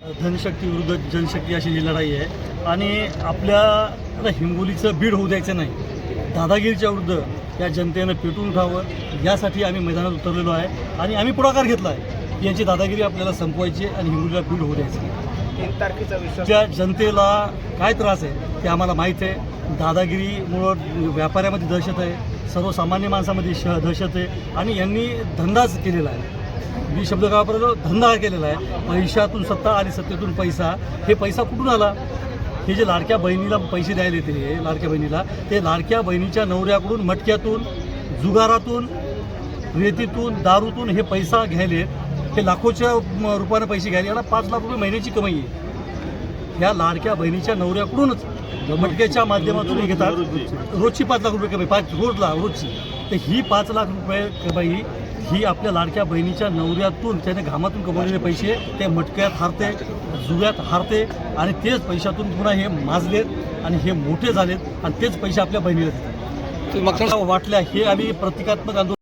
धनशक्ती विरुद्ध जनशक्ती अशी ही लढाई आहे. आणि आपल्या हिंगोलीचं बीड होऊ द्यायचं नाही. दादागिरीच्या विरुद्ध या जनतेनं पेटून उठावं यासाठी आम्ही मैदानात उतरलेलो आहे. आणि आम्ही पुढाकार घेतला आहे. की यांची दादागिरी आपल्याला संपवायची आणि हिंगोलीला बीड होऊ द्यायचं. तीन तारखेचा त्या जनतेला काय त्रास आहे ते आम्हाला माहीत आहे. दादागिरीमुळं व्यापाऱ्यामध्ये दहशत आहे. सर्वसामान्य माणसामध्ये श दहशत आहे. आणि यांनी धंदाच केलेला आहे. मी शब्द गावापर्यंत धंदा केलेला आहे. पैशातून सत्ता आणि सत्तेतून पैसा. हे पैसा कुठून आला? हे जे लाडक्या बहिणीला पैसे द्यायला येते लाडक्या बहिणीला ते लाडक्या बहिणीच्या नवऱ्याकडून मटक्यातून जुगारातून रेतीतून दारूतून हे पैसा घ्यायले. हे लाखोच्या म, रुपयानं पैसे घ्यायले. याला पाच लाख रुपये महिन्याची कमाई आहे. ह्या लाडक्या बहिणीच्या नवऱ्याकडूनच मटक्याच्या माध्यमातून हे घेतात. रोजची पाच लाख रुपये कमाई पाच रोजला रोजची. तर ही पाच लाख रुपये कमाई ही आपल्या लाडक्या बहिणीच्या नवऱ्यातून त्याने घामातून कमवलेले पैसे ते मटक्यात हारते जुव्यात हारते आणि तेच पैशातून पुन्हा हे माजलेत आणि हे मोठे झालेत आणि तेच पैसे आपल्या बहिणीला देतात. वाटल्या हे आम्ही प्रतिकात्मक आंदोलन